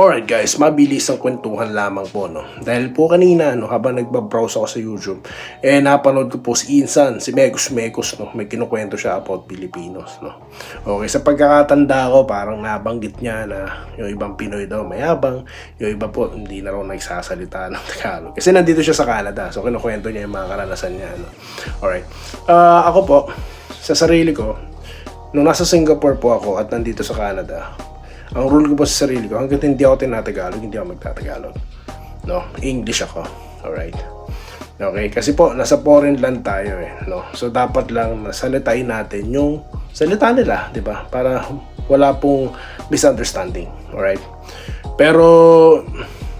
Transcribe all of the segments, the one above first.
Alright guys, mabilis ang kwentuhan lamang po no. Dahil po kanina no, habang nagbabrowse ako sa YouTube, eh napanood ko po si Insan, si Megos Megos no, may kinukwento siya about Pilipinos no. Okay, sa pagkakatanda ko, parang nabanggit niya na yung ibang Pinoy daw mayabang, yung iba po hindi na raw nagsasalita ng Tagalog. Kasi nandito siya sa Canada, so kinukwento niya yung mga karanasan niya no. Alright. Ah, ako po, sa sarili ko, nung nasa Singapore po ako at nandito sa Canada, ang rule ko po sa sarili ko, hanggat hindi ako tinatagalog, hindi ako magtatagalog. No? English ako. Alright? Okay? Kasi po, nasa foreign land tayo eh. No? So, dapat lang nasalitain natin yung salita nila, di ba? Para wala pong misunderstanding. Alright? Pero,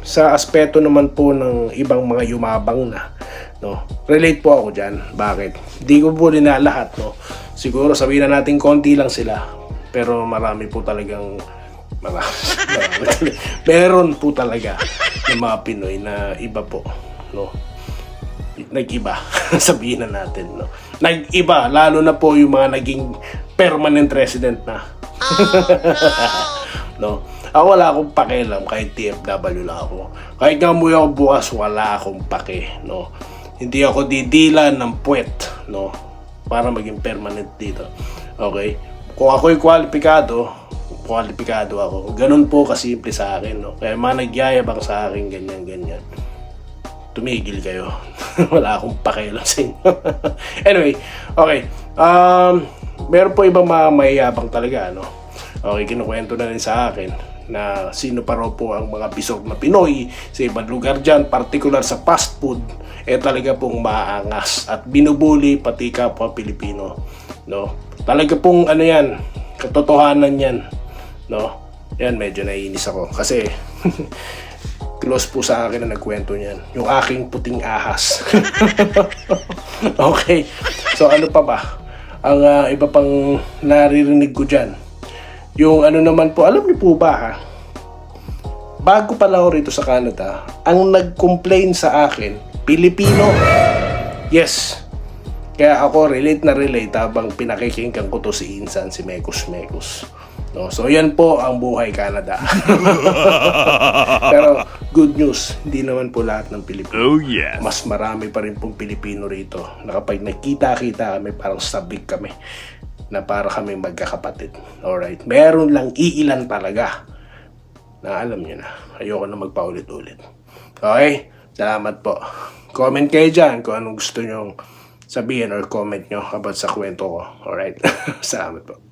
sa aspeto naman po ng ibang mga yumabang na, no? Relate po ako dyan. Bakit? Hindi ko po lahat, no? Siguro sabihin na natin konti lang sila. Pero marami po talagang marami, marami talaga. Meron po talaga ng mga Pinoy na iba po, no? Nag-iba, sabihin na natin, no? Nag-iba, lalo na po yung mga naging permanent resident na. no? Ako wala akong pakialam kahit TFW lang ako. Kahit nga umuwi ako bukas, wala akong pake, no? Hindi ako didila ng puwet, no? Para maging permanent dito. Okay? Kung ako'y kwalipikado, kwalipikado ako. Ganun po kasimple sa akin, no? Kaya mga nagyayabang sa akin, ganyan, ganyan. Tumigil kayo. Wala akong pakialam sa inyo. anyway, okay. Um, meron po ibang mga mayayabang talaga, no? Okay, kinukwento na rin sa akin na sino pa raw po ang mga bisog na Pinoy sa ibang lugar dyan, particular sa fast food, eh talaga pong maangas at binubuli pati kapwa Pilipino. No? Talaga pong ano yan, katotohanan yan. No? Yan, medyo naiinis ako. Kasi, close po sa akin na nagkwento niyan. Yung aking puting ahas. okay. So, ano pa ba? Ang ah, iba pang naririnig ko dyan. Yung ano naman po, alam niyo po ba ha? Bago pa lang ako rito sa Canada, ang nag-complain sa akin, Pilipino. Yes. Kaya ako relate na relate habang pinakikinggan ko to si Insan, si Mekos Mekos. No, so yan po ang buhay Canada. Pero good news, hindi naman po lahat ng Pilipino. Oh, yes. Mas marami pa rin pong Pilipino rito. Na kapag nagkita-kita kami, parang sabik kami. Na para kami magkakapatid. Alright. Meron lang iilan talaga. Na alam nyo na. Ayoko na magpaulit-ulit. Okay? Salamat po. Comment kayo dyan kung anong gusto nyong sabihin or comment nyo about sa kwento ko. Alright? Salamat po.